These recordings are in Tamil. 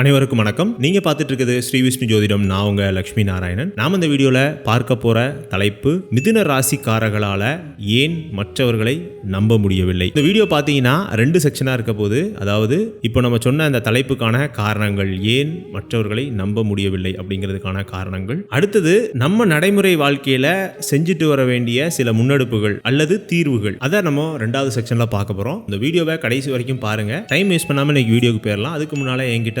அனைவருக்கும் வணக்கம். நீங்க பார்த்துட்டு இருக்குது ஸ்ரீ விஷ்ணு ஜோதிடம். நான் உங்க லக்ஷ்மி நாராயணன். நாம் இந்த வீடியோல பார்க்க போற தலைப்பு மிதுன ராசிக்காரர்களால ஏன் மற்றவர்களை நம்ப முடியவில்லை? இந்த வீடியோ பார்த்தீங்கன்னா ரெண்டு செக்ஷனா இருக்க போது அதாவது இப்போ நம்ம சொன்ன அந்த தலைப்புக்கான காரணங்கள் ஏன் மற்றவர்களை நம்ப முடியவில்லை அப்படிங்கிறதுக்கான காரணங்கள். அடுத்தது நம்ம நடைமுறை வாழ்க்கையில செஞ்சுட்டு வர வேண்டிய சில முன்னெடுப்புகள் அல்லது தீர்வுகள். அதை நம்ம ரெண்டாவது செக்ஷன்ல பார்க்க போறோம். இந்த வீடியோவை கடைசி வரைக்கும் பாருங்க. டைம் வேஸ்ட் பண்ணாம இன்னைக்கு வீடியோக்கு போயிடலாம். அதுக்கு முன்னால் என்கிட்ட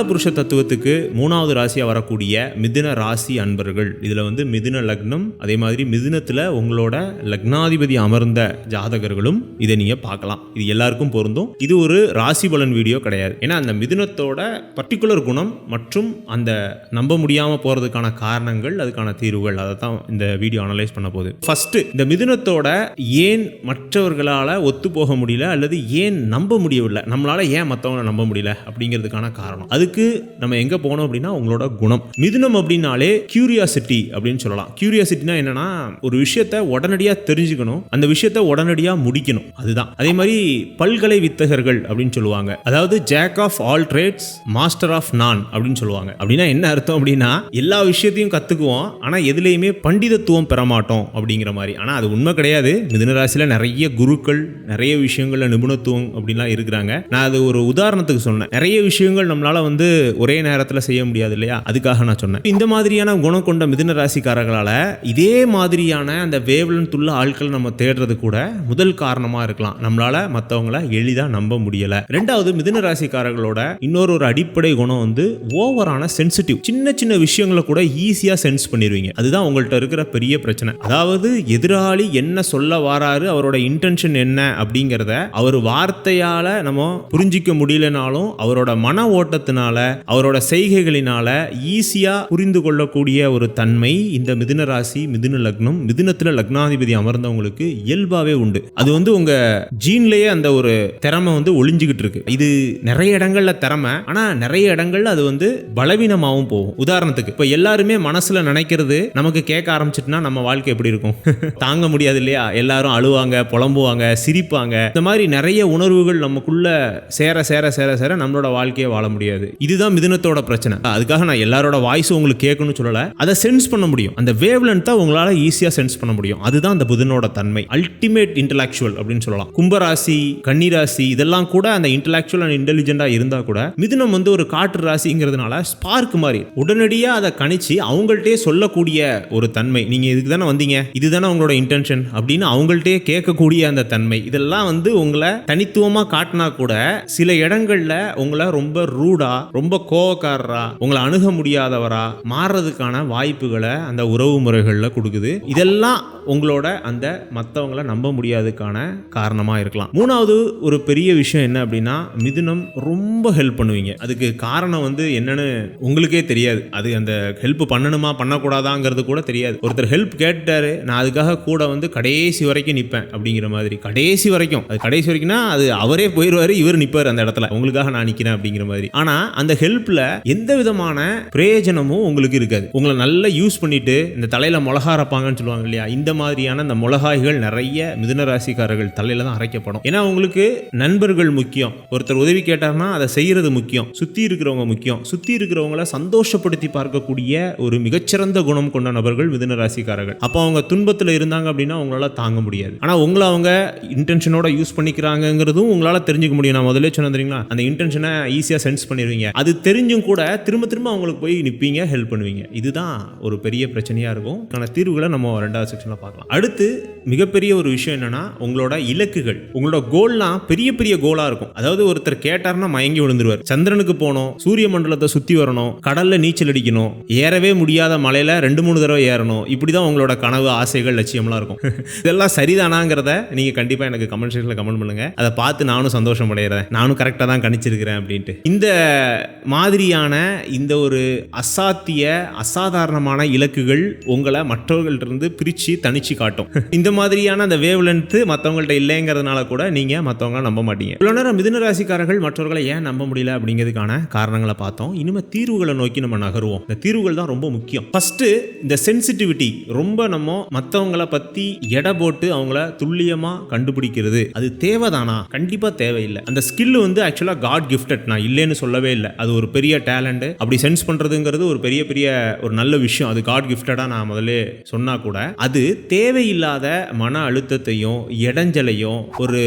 காலபுருஷ தத்துவத்துக்கு மூணாவது ராசியாக வரக்கூடிய மிதுன ராசி அன்பர்கள். இதில் வந்து மிதுன லக்னம் அதே மாதிரி மிதுனத்தில் உங்களோட லக்னாதிபதி அமர்ந்த ஜாதகர்களும் இதை நீங்கள் பார்க்கலாம். இது எல்லாருக்கும் பொருந்தும். இது ஒரு ராசி பலன் வீடியோ கிடையாது. ஏன்னா அந்த மிதுனத்தோட பர்டிகுலர் குணம் மற்றும் அந்த நம்ப முடியாமல் போகிறதுக்கான காரணங்கள் அதுக்கான தீர்வுகள் அதை தான் இந்த வீடியோ அனலைஸ் பண்ண போகுது. ஃபஸ்ட்டு இந்த மிதுனத்தோட ஏன் மற்றவர்களால் ஒத்து போக முடியல அல்லது ஏன் நம்ப முடியவில்லை? நம்மளால் ஏன் மற்றவங்களை நம்ப முடியல? அப்படிங்கிறதுக்கான காரணம். அதுக்கு நம்ம எங்க போனோம் அப்படின்னா உங்களோட குணம். மிதுனம் அப்படின்னாலே கியூரியாசிட்டி அப்படின்னு சொல்லலாம். கியூரியாசிட்டினா என்னன்னா ஒரு விஷயத்த உடனடியா தெரிஞ்சுக்கணும். அந்த விஷயத்த உடனடியா முடிக்கணும். அதுதான். அதே மாதிரி பல்கலை வித்தகர்கள் அப்படின்னு சொல்லுவாங்க. அதாவது jack of all trades master of நான் அப்படின்னு சொல்லுவாங்க. அப்படின்னா என்ன அர்த்தம் அப்படின்னா எல்லா விஷயத்தையும் கத்துக்குவோம் ஆனா எதுலேயுமே பண்டிதத்துவம் பெற மாட்டோம் அப்படிங்கிற மாதிரி. ஆனா அது உண்மை கிடையாது. மிதுனராசியில நிறைய குருக்கள் நிறைய விஷயங்கள்ல நிபுணத்துவம் அப்படின்லாம் இருக்கிறாங்க. நான் அது ஒரு உதாரணத்துக்கு சொன்னேன். நிறைய விஷயங்கள் நம்மளால வந்து வந்து ஒரே நேரத்தில் செய்ய முடியாது இல்லையா? அதுக்காக நான் சொன்னேன். இந்த மாதிரியான குணம் கொண்ட மிதுன ராசிக்காரர்களால் இதே மாதிரியான அந்த வேவ்லன் துள்ள ஆட்கள் நம்ம தேடுறது கூட முதல் காரணமாக இருக்கலாம். நம்மளால் மற்றவங்கள எளிதாக நம்ப முடியலை. ரெண்டாவது மிதுன ராசிக்காரர்களோட இன்னொரு ஒரு அடிப்படை குணம் வந்து ஓவரான சென்சிட்டிவ் சின்ன சின்ன விஷயங்களை கூட ஈஸியாக சென்ஸ் பண்ணிடுவீங்க அதுதான் உங்கள்கிட்ட இருக்கிற பெரிய பிரச்சனை. அதாவது எதிராளி என்ன சொல்ல வாராரு அவரோட இன்டென்ஷன் என்ன அப்படிங்கிறத அவர் வார்த்தையால் நம்ம புரிஞ்சிக்க முடியலனாலும் அவரோட மன ஓட்டத்தினால அவரோட செய்கைகளினால ஈஸியா புரிந்து கொள்ளக்கூடிய ஒரு தன்மை இந்த மிதுன ராசி மிதுன லக்னம் மிதுனத்துல லக்னாதிபதி அமர்ந்தவங்களுக்கு இயல்பாவே உண்டு. அது வந்து உங்க ஜீன்லயே அந்த ஒரு திறமை வந்து ஒளிஞ்சுக்கிட்டு இருக்கு. இது நிறைய இடங்கள்ல திறமை ஆனா நிறைய இடங்கள்ல அது வந்து பலவீனமாகவும் போகும். உதாரணத்துக்கு இப்ப எல்லாருமே மனசுல நினைக்கிறது நமக்கு கேட்க ஆரம்பிச்சிட்டுனா நம்ம வாழ்க்கை எப்படி இருக்கும்? தாங்க முடியாது இல்லையா? எல்லாரும் அழுவாங்க புலம்புவாங்க சிரிப்பாங்க. இந்த மாதிரி நிறைய உணர்வுகள் நமக்குள்ள சேர சேர சேர சேர நம்மளோட வாழ்க்கையை வாழ முடியாது. இதுதான் மிதுனத்தோட பிரச்சனை. அதுக்காக நான் எல்லாரோட வாய்ஸும் உங்களுக்கு கேட்கணும்னு சொல்லல. அதை சென்ஸ் பண்ண முடியும். அந்த வேவ்லென்த் தான் உங்களால ஈஸியா சென்ஸ் பண்ண முடியும். அதுதான் அந்த புதனோட தன்மை. அல்டிமேட் இன்டலெக்சுவல் அப்படின்னு சொல்லலாம். கும்பராசி கன்னிராசி இதெல்லாம் கூட அந்த இன்டலெக்சுவல் அண்ட் இன்டெலிஜென்டா இருந்தா கூட மிதுனம் வந்து ஒரு காற்று ராசிங்கிறதுனால ஸ்பார்க் மாதிரி. உடனடியாக அதை கணிச்சு அவங்கள்ட்டே சொல்லக்கூடிய ஒரு தன்மை. நீங்க இதுக்கு தானே வந்தீங்க? இதுதானே உங்களோட இன்டென்ஷன் அப்படின்னு அவங்கள்ட்டே கேட்கக்கூடிய அந்த தன்மை. இதெல்லாம் வந்து உங்களை தனித்துவமா காட்டினா கூட சில இடங்கள்ல உங்களை ரொம்ப ரூடா ரொம்ப கோவக்காரரா உங்களை அணுக முடியாதவரா மாறுறதுக்கான வாய்ப்புகளை அந்த உறவு முறைகளில் கொடுக்குது. இதெல்லாம் உங்களோட அந்த மற்றவங்களை நம்ப முடியாததுக்கான காரணமாக இருக்கலாம். மூணாவது ஒரு பெரிய விஷயம் என்ன அப்படின்னா மிதுனம் ரொம்ப ஹெல்ப் பண்ணுவீங்க. அதுக்கு காரணம் வந்து என்னன்னு உங்களுக்கே தெரியாது. அது அந்த ஹெல்ப் பண்ணணுமா பண்ணக்கூடாதாங்கிறது கூட தெரியாது. ஒருத்தர் ஹெல்ப் கேட்டாரு நான் அதுக்காக கூட வந்து கடைசி வரைக்கும் நிற்பேன் அப்படிங்கிற மாதிரி. கடைசி வரைக்கும். அது கடைசி வரைக்கும்னா அது அவரே போயிடுவாரு இவர் நிற்பார் அந்த இடத்துல. உங்களுக்காக நான் நிற்கிறேன் அப்படிங்கிற மாதிரி. ஆனால் அந்த ஹெல்ப்ல எந்த விதமான பிரயோஜனமும் உங்களுக்கு இருக்காது. உங்களை நல்லா யூஸ் பண்ணிட்டு இந்த தலையில மிளகா அரைப்பாங்கன்னு சொல்லுவாங்க இல்லையா? இந்த மாதிரியான இந்த மிளகாய்கள் நிறைய மிதுன ராசிக்காரர்கள் தலையில தான் அரைக்கப்படும். ஏன்னா உங்களுக்கு நண்பர்கள் முக்கியம். ஒருத்தர் உதவி கேட்டார்னா அதை செய்யறது முக்கியம். சுத்தி இருக்கிறவங்க முக்கியம். சுத்தி இருக்கிறவங்கள சந்தோஷப்படுத்தி பார்க்கக்கூடிய ஒரு மிகச்சிறந்த குணம் கொண்ட நபர்கள் மிதுன ராசிக்காரர்கள். அப்போ அவங்க துன்பத்தில் இருந்தாங்க அப்படின்னா அவங்களால தாங்க முடியாது. ஆனா உங்களை அவங்க இன்டென்ஷனோட யூஸ் பண்ணிக்கிறாங்கிறதும் உங்களால தெரிஞ்சுக்க முடியும். நான் முதல்ல சொன்னேன் தெரியுங்களா? அந்த இன்டென்ஷனை ஈஸியாக சென்ஸ் பண்ணிடுவீங்க. அது தெரிஞ்சும் கூட திரும்ப திரும்ப அவங்களுக்கு போய் நிற்பீங்க ஹெல்ப் பண்ணுவீங்க. இதுதான் ஒரு பெரிய பிரச்சனையாக இருக்கும். ஆனால் தீர்வுகளை நம்ம ரெண்டாவது செக்ஷனில் பார்க்கலாம். அடுத்து மிகப்பெரிய ஒரு விஷயம் என்னன்னா உங்களோட இலக்குகள். உங்களோட கோல்லாம் பெரிய பெரிய கோலாக இருக்கும். அதாவது ஒருத்தர் கேட்டார்னா மயங்கி விழுந்துருவார். சந்திரனுக்கு போகணும் சூரிய மண்டலத்தை சுற்றி வரணும் கடலில் நீச்சல் அடிக்கணும் ஏறவே முடியாத மலையில் ரெண்டு மூணு தடவை ஏறணும். இப்படி தான் உங்களோட கனவு ஆசைகள் லட்சியம்லாம் இருக்கும். இதெல்லாம் சரிதானாங்கிறத நீங்கள் கண்டிப்பாக எனக்கு கமெண்ட் செக்ஷனில் கமெண்ட் பண்ணுங்கள் அதை பார்த்து நானும் சந்தோஷம் அடைகிறேன் நானும் கரெக்டாக தான் கணிச்சிருக்கிறேன் அப்படின்ட்டு. இந்த மாதிரியான இந்த ஒரு அசாத்திய அசாதாரணமான இலக்குகள் உங்களை மற்றவர்கள்ட்டிருந்து பிரித்து தனிச்சு காட்டும். இந்த மாதிரியான அந்த வேவ் லென்த்து மற்றவங்கள்ட்ட இல்லைங்கிறதுனால கூட நீங்கள் மற்றவங்க நம்ப மாட்டீங்க. இவ்வளோ நேரம் மிதுன ராசிக்காரர்கள் மற்றவர்களை ஏன் நம்ப முடியல அப்படிங்கிறதுக்கான காரணங்களை பார்த்தோம். இனிமேல் தீர்வுகளை நோக்கி நம்ம நகருவோம். இந்த தீர்வுகள் தான் ரொம்ப முக்கியம். ஃபஸ்ட்டு இந்த சென்சிட்டிவிட்டி ரொம்ப நம்ம மற்றவங்கள பற்றி எடை போட்டு அவங்கள துல்லியமாக கண்டுபிடிக்கிறது. அது தேவைதானா? கண்டிப்பாக தேவையில்லை. அந்த ஸ்கில் வந்து ஆக்சுவலாக காட் கிஃப்டட் நான் இல்லைன்னு சொல்லவே இல்லை. அது ஒரு பெரிய டேலண்ட் அப்படி சென்ஸ் பண்ணுறதுங்கிறது ஒரு பெரிய பெரிய ஒரு நல்ல விஷயம். அது காட் கிஃப்டடாக நான் முதல்ல சொன்னா கூட அது தேவையில்லாத மன அழுத்தத்தையும் இடைஞ்சலையும் ஒரு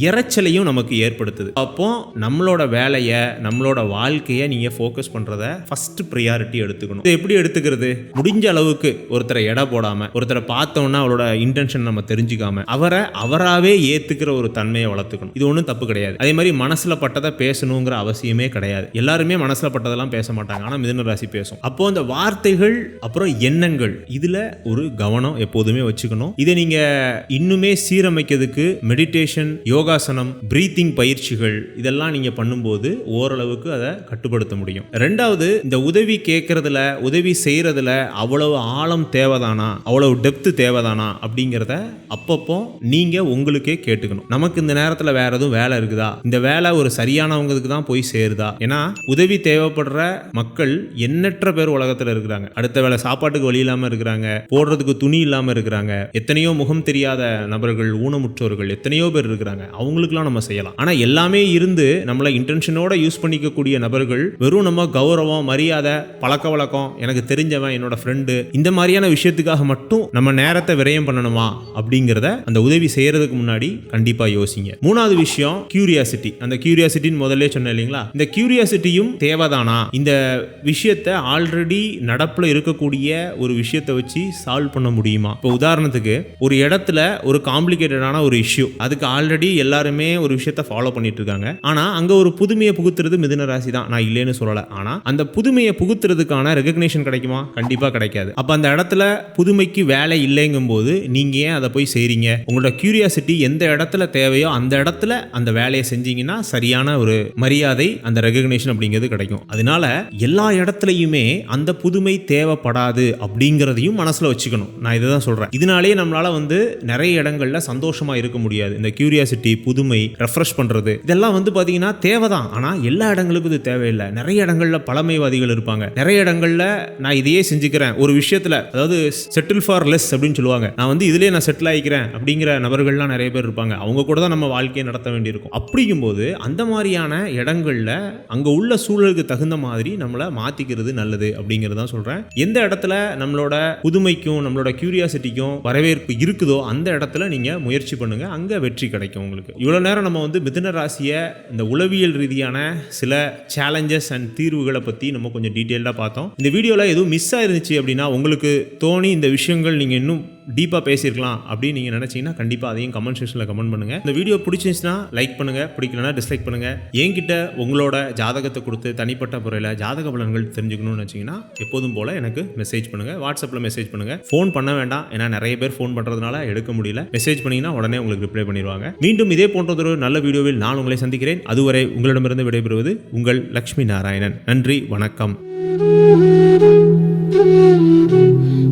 இறைச்சலையும் நமக்கு ஏற்படுத்துது. அப்போ நம்மளோட வேலையை நம்மளோட வாழ்க்கையை நீங்கள் ஃபோக்கஸ் பண்ணுறத ஃபர்ஸ்ட் ப்ரியாரிட்டி எடுத்துக்கணும். இது எப்படி எடுத்துக்கிறது? முடிஞ்ச அளவுக்கு ஒருத்தரை எடை போடாமல் ஒருத்தரை பார்த்தோன்னா அவரோட இன்டென்ஷன் நம்ம தெரிஞ்சுக்காம அவரை அவராகவே ஏற்றுக்கிற ஒரு தன்மையை வளர்த்துக்கணும். இது ஒன்றும் தப்பு கிடையாது. அதே மாதிரி மனசில் பட்டதை பேசணுங்கிற அவசியமே கிடையாது. எல்லாருமே மனசில் பட்டதெல்லாம் பேச மாட்டாங்க. ஆனால் மிதன ராசி பேசும். அப்போ அந்த வார்த்தைகள் அப்புறம் எண்ணங்கள் இதில் ஒரு கவனம் எப்போதுமே வச்சுக்கணும். இதை நீங்கள் இன்னுமே சீரமைக்கிறதுக்கு மெடிடேஷன் யோகாசனம் பிரீத்திங் பயிற்சிகள் இதெல்லாம் நீங்கள் பண்ணும்போது ஓரளவுக்கு அதை கட்டுப்படுத்த முடியும். ரெண்டாவது இந்த உதவி கேட்கறதுல உதவி செய்யறதுல அவ்வளவு ஆழம் தேவைதானா? அவ்வளவு டெப்த் தேவைதானா? அப்படிங்கிறத அப்பப்போ நீங்க உங்களுக்கே கேட்டுக்கணும். நமக்கு இந்த நேரத்தில் வேற எதுவும் வேலை இருக்குதா? இந்த வேலை ஒரு சரியானவங்களுக்கு தான் போய் சேருதா? ஏன்னா உதவி தேவைப்படுற மக்கள் எண்ணற்ற பேர் உலகத்துல இருக்கிறாங்க. அடுத்த வேளை சாப்பாட்டுக்கு வழி இல்லாம இருக்கிறாங்க. போடுறதுக்கு துணி இல்லாம இருக்கிறாங்க. எத்தனையோ முகம் தெரியாத நபர்கள் ஊனமுற்றோர்கள் எத்தனையோ பேர் இருக்கிறாங்க. அவங்களுக்குலாம் நம்ம செய்யலாம். ஆனா எல்லாமே இருந்து நம்மளை இன்டென்ஷனோட யூஸ் பண்ணிக்கக்கூடிய நபர்கள் வெறும் நம்ம கௌரவம் மரியாதை பழக்க வழக்கம் எனக்கு தெரிஞ்சவன் என்னோட ஃப்ரெண்டு இந்த மாதிரியான விஷயத்துக்காக மட்டும் நம்ம நேரத்தை விரயம் பண்ணணுமா? அப்படிங்கிறத அந்த உதவி செய்யறதுக்கு முன்னாடி கண்டிப்பா யோசிங்க. மூணாவது விஷயம் கியூரியாசிட்டி அந்த கியூரியாசிட்டின்னு முதல்ல சொன்னேன் இல்லைங்களா? இந்த கியூரியாசிட்டி கியூரியாசிட்டியும் தேவைதானா? இந்த விஷயத்தை ஆல்ரெடி நடப்புல இருக்கக்கூடிய ஒரு விஷயத்தை வச்சு சால்வ் பண்ண முடியுமா? இப்போ உதாரணத்துக்கு ஒரு இடத்துல ஒரு காம்ப்ளிகேட்டடான ஒரு இஷ்யூ அதுக்கு ஆல்ரெடி எல்லாருமே ஒரு விஷயத்த ஃபாலோ பண்ணிட்டு இருக்காங்க. ஆனா அங்க ஒரு புதுமையை புகுத்துறது மிதுன ராசி தான். நான் இல்லைன்னு சொல்லல. ஆனா அந்த புதுமையை புகுத்துறதுக்கான ரெகக்னேஷன் கிடைக்குமா? கண்டிப்பா கிடைக்காது. அப்ப அந்த இடத்துல புதுமைக்கு வேலை இல்லைங்கும் போது நீங்க ஏன் அதை போய் செய்றீங்க? உங்களோட கியூரியாசிட்டி எந்த இடத்துல தேவையோ அந்த இடத்துல அந்த வேலையை செஞ்சீங்கன்னா சரியான ஒரு மரியாதை அந்த ரெகக்னேஷன் அப்படிங்கிறது கிடைக்கும். அதனால எல்லா இடத்துலையுமே அந்த புதுமை தேவைப்படாது அப்படிங்கிறதையும் மனசில் வச்சுக்கணும். நான் இதை தான் சொல்றேன். இதனாலேயே நம்மளால வந்து நிறைய இடங்கள்ல சந்தோஷமா இருக்க முடியாது. இந்த கியூரியாசிட்டி புதுமை ரெஃப்ரெஷ் பண்ணுறது இதெல்லாம் வந்து பார்த்தீங்கன்னா தேவை தான் ஆனால் எல்லா இடங்களுக்கும் இது தேவையில்லை. நிறைய இடங்களில் பழமைவாதிகள் இருப்பாங்க. நிறைய இடங்களில் நான் இதையே செஞ்சுக்கிறேன். ஒரு விஷயத்தில் அதாவது செட்டில் ஃபார் லெஸ் அப்படின்னு சொல்லுவாங்க. நான் வந்து இதுலயே நான் செட்டில் ஆகிக்கிறேன் அப்படிங்கிற நபர்கள்லாம் நிறைய பேர் இருப்பாங்க. அவங்க கூட தான் நம்ம வாழ்க்கையை நடத்த வேண்டியிருக்கும். அப்படிங்கும்போது அந்த மாதிரியான இடங்களில் அங்க உள்ள சூழலுக்கு தகுந்த மாதிரி நம்மளை மாற்றிக்கிறது நல்லது அப்படிங்கிறது தான் சொல்கிறேன் எந்த இடத்துல நம்மளோட புதுமைக்கும் நம்மளோட கியூரியாசிட்டிக்கும் வரவேற்பு இருக்குதோ அந்த இடத்துல நீங்கள் முயற்சி பண்ணுங்கள் அங்கே வெற்றி கிடைக்கும் உங்களுக்கு. இவ்வளோ நேரம் நம்ம வந்து மிதுன ராசியை இந்த உளவியல் ரீதியான சில சேலஞ்சஸ் அண்ட் தீர்வுகளை பற்றி நம்ம கொஞ்சம் டீட்டெயில்டாக பார்த்தோம். இந்த வீடியோவில் எதுவும் மிஸ் ஆயிருந்துச்சு அப்படின்னா உங்களுக்கு தோணி இந்த விஷயங்கள் நீங்கள் இன்னும் டீப்பாக பேசியிருக்கலாம் அப்படின்னு நீங்கள் நினச்சிங்கன்னா கண்டிப்பாக அதையும் கமெண்ட் செக்ஷனில் கமெண்ட் பண்ணுங்கள் இந்த வீடியோ பிடிச்சிருந்துச்சுன்னா லைக் பண்ணுங்கள் பிடிக்கலனா டிஸ்லைக் பண்ணுங்கள் என்கிட்ட உங்களோட ஜாதகத்தை கொடுத்து தனிப்பட்ட முறையில் ஜாதக பலன்கள் தெரிஞ்சுக்கணும்னு வச்சிங்கன்னா எப்போதும் போல் எனக்கு மெசேஜ் பண்ணுங்கள் வாட்ஸ்அப்பில் மெசேஜ் பண்ணுங்கள் ஃபோன் பண்ண வேண்டாம் ஏன்னா நிறைய பேர் ஃபோன் பண்ணுறதுனால எடுக்க முடியல. மெசேஜ் பண்ணிங்கன்னா உடனே உங்களுக்கு ரிப்ளை பண்ணிடுவாங்க. மீண்டும் இதே போன்றதொரு நல்ல வீடியோவில் நான் உங்களை சந்திக்கிறேன். அதுவரை உங்களிடமிருந்து விடைபெறுவது உங்கள் லக்ஷ்மி நாராயணன். நன்றி வணக்கம். Thank you.